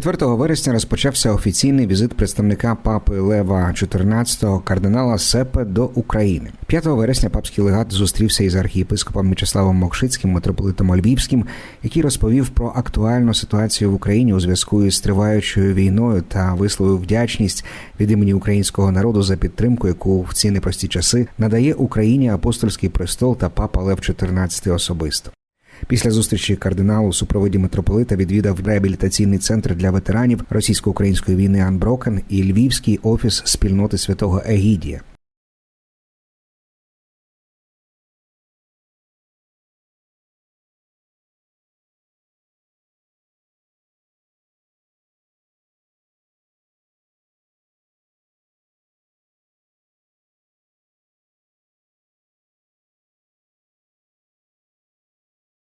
4 вересня розпочався офіційний візит представника папи Лева XIV кардинала Сепе до України. 5 вересня папський легат зустрівся із архієпископом Мічеславом Мокшицьким, митрополитом Львівським, який розповів про актуальну ситуацію в Україні у зв'язку із триваючою війною та висловив вдячність від імені українського народу за підтримку, яку в ці непрості часи надає Україні апостольський престол та папа Лев XIV особисто. Після зустрічі кардиналу супроводі митрополита відвідав реабілітаційний центр для ветеранів російсько-української війни Анброкен і Львівський офіс спільноти святого Егідія.